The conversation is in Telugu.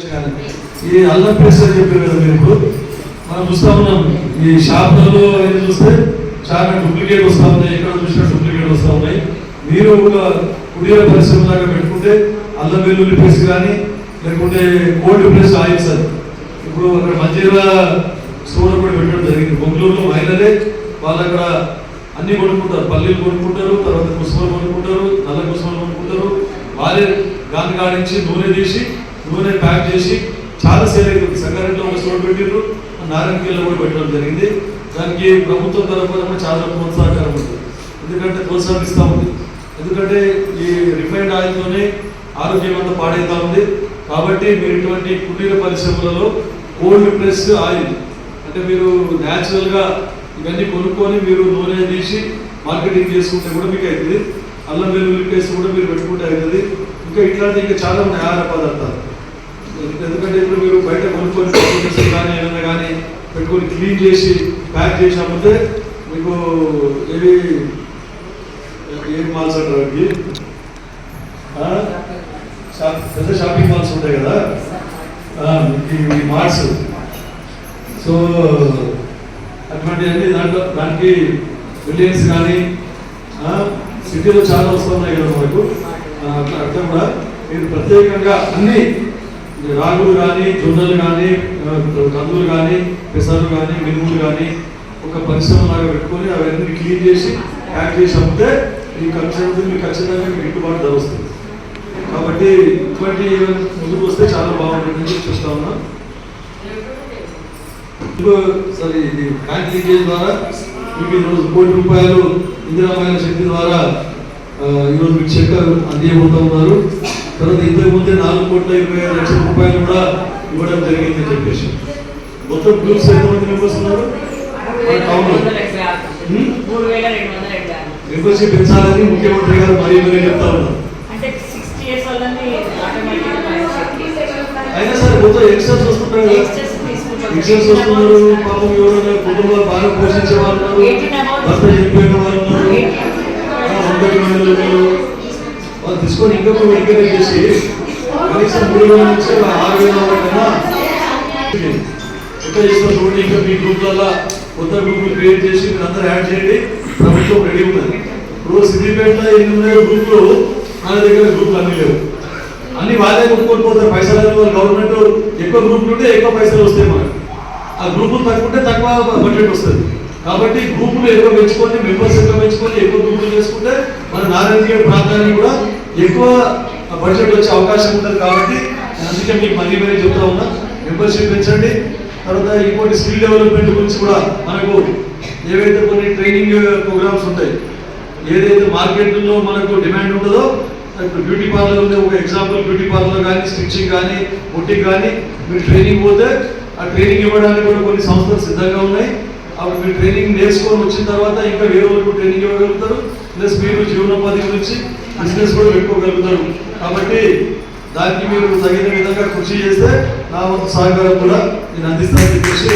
ఈ అల్లం పేస్ట్ అని చెప్పారు కదా మీరు ఇప్పుడు. మనం చూస్తా ఉన్నాం. ఈ షాపులలో అనేది చూస్తే చాలా డూప్లికేట్ వస్తూ ఉన్నాయి. ఎక్కడ చూసినా డూప్లికేట్ వస్తూ ఉన్నాయి. మీరు ఒక కుడియల పరిశ్రమ లాగా పెట్టుకుంటే అల్లం వెల్లుల్లి పేస్ట్ కానీ లేకుంటే కోల్డ్ ప్రెస్ ఆయిల్ సార్. ఇప్పుడు అక్కడ మంజీరా స్టోర్ కూడా పెట్టడం జరిగింది. బొంగళూరులో మహిళలే వాళ్ళు అక్కడ అన్ని కొనుక్కుంటారు. పల్లీలు కొనుక్కుంటారు తర్వాత కుసుమలు కొనుక్కుంటారు నల్ల కుసుమలు కొనుక్కుంటారు. వాళ్ళే గాలి కాడించి నూనె తీసి నూనె ప్యాక్ చేసి చాలా సేల్ అవుతుంది సంగారెడ్డిలో ఒక స్టోర్ పెట్టిర్రు. నారాయణగిరిలో కూడా పెట్టడం జరిగింది. దానికి ప్రభుత్వం తరఫున కూడా చాలా ప్రోత్సాహకరం ఉంది. ఎందుకంటే ప్రోత్సాహిస్తూ ఉంది. ఎందుకంటే ఈ రిఫైన్డ్ ఆయిల్తోనే ఆరోగ్యం అంతా పాడైతా ఉంది. కాబట్టి మీరు ఇటువంటి కుటీర పరిశ్రమలలో కోల్డ్ ప్రెస్ ఆయిల్ అంటే మీరు న్యాచురల్గా ఇవన్నీ కొనుక్కొని మీరు నూనె తీసి మార్కెటింగ్ చేసుకుంటే కూడా మీకు అవుతుంది అల్లం వెల్లుల్లి పేస్ట్ కూడా మీరు పెట్టుకుంటే అవుతుంది ఇంకా ఇట్లాంటి ఇంకా చాలా ఉన్నాయి ఆహార పదార్థాలు. ఎందుకంటే ఇప్పుడు మీరు బయట కొనుక్కొని కానీ ఏమైనా కానీ పెట్టుకొని క్లీన్ చేసి ప్యాక్ చేసి అమ్మితే మీకు ఏవి ఏం మాల్స్ అంటారు వాటికి? షాప్ పెద్ద షాపింగ్ మాల్స్ ఉంటాయి కదా? ఈ మార్ట్స్ సో అటువంటి అన్ని దాంట్లో దానికి బిల్డింగ్స్ కానీ సిటీలో చాలా వస్తున్నాయి కదా మనకు ఆ, అట్లా కూడా మీరు ప్రత్యేకంగా అన్ని రాగులు కానీ జొన్నలు కానీ కందులు కానీ పెసర్లు కానీ మినుములు కానీ ఒక పరిశ్రమ లాగా పెట్టుకొని అవన్నీ క్లీన్ చేసి ప్యాక్ చేసి అమ్మితే మీకు ఖచ్చితంగా మీకు ఖచ్చితంగా మీకు గిట్టుబాటు ధర వస్తుంది. కాబట్టి ఇటువంటి ముందుకు వస్తే చాలా బాగుంటుందని చూస్తా ఉన్నా. సరే ఇది బ్యాంక్ లీకేజ్ ద్వారా మీకు ఈరోజు కోటి రూపాయలు ఇందిరామైన శక్తి ద్వారా ఈరోజు మీకు చెక్ అందియబోతా ఉన్నారు. తర్వాత ఇంతకు ముందే నాలుగు కోట్ల ఇరవై ఐదు లక్షల రూపాయలు కూడా ఇవ్వడం జరిగిందని చెప్పేసి. మొత్తం గ్రూప్స్ ఎంతమంది మెంబర్స్ ఉన్నారు. మెంబర్షిప్ పెంచాలని ముఖ్యమంత్రి గారు మరీ మరీ చెప్తా ఉన్నారు. అయినా సరే మొత్తం యంగ్స్టర్స్ వస్తుంటారు కదా. వస్తున్నారు పాపం ఎవరైనా కుటుంబాలు బాగా పోషించే వాళ్ళు భర్త చనిపోయిన వాళ్ళు ఉన్నారు ఆ, వందకి వందలు ఉన్నారు. వాళ్ళు తీసుకొని ఇంకా కూడా చేసి కనీసం మూడు వేల నుంచి ఆరు వేల చూడండి ఇంకా మీ గ్రూప్లలో కొత్త గ్రూపులు క్రియేట్ చేసి మీరు అందరూ యాడ్ చేయండి. ప్రభుత్వం రెడీ ఉన్నది. ఇప్పుడు సిద్దిపేటలో ఎనిమిది ఉన్నాయో గ్రూపులు మన దగ్గర గ్రూపులు అన్ని లేవు. అన్ని వాళ్ళే కొనుక్కొని పోతారు. పైసలు గవర్నమెంట్ ఎక్కువ గ్రూపులు ఉంటే ఎక్కువ పైసలు వస్తాయి మనకు. ఆ గ్రూపులు తక్కువ ఉంటే తక్కువ బడ్జెట్ వస్తుంది. కాబట్టి గ్రూపులు ఎక్కువ పెంచుకొని మెంబర్స్ ఎక్కువ పెంచుకొని ఎక్కువ గ్రూపులు చేసుకుంటే మన నారాయణ ప్రాంతాన్ని కూడా ఎక్కువ బడ్జెట్ వచ్చే అవకాశం ఉంటుంది కాబట్టి అందుకే మీకు మళ్ళీ మరీ చెప్తా ఉన్నా. మెంబర్షిప్ పెంచండి. తర్వాత ఇంకోటి స్కిల్ డెవలప్మెంట్ గురించి కూడా మనకు ఏవైతే కొన్ని ట్రైనింగ్ ప్రోగ్రామ్స్ ఉంటాయి ఏదైతే మార్కెట్లో మనకు డిమాండ్ ఉంటుందో ఇప్పుడు బ్యూటీ పార్లర్ ఉంది ఒక ఎగ్జాంపుల్ బ్యూటీ పార్లర్ కానీ స్టిచ్చింగ్ కానీ బుట్టింగ్ కానీ మీరు ట్రైనింగ్ పోతే ఆ ట్రైనింగ్ ఇవ్వడానికి కూడా కొన్ని సంస్థలు సిద్ధంగా ఉన్నాయి. అప్పుడు మీరు ట్రైనింగ్ నేర్చుకొని వచ్చిన తర్వాత ఇంకా వేరే వరకు ట్రైనింగ్ ఇవ్వగలుగుతారు. ప్లస్ మీరు జీవనోపాధి గురించి బిజినెస్ కూడా పెట్టుకోగలుగుతారు. కాబట్టి దానికి మీరు తగిన విధంగా కృషి చేస్తే నా వంతు సహకారం కూడా నేను అందిస్తానని చెప్పేసి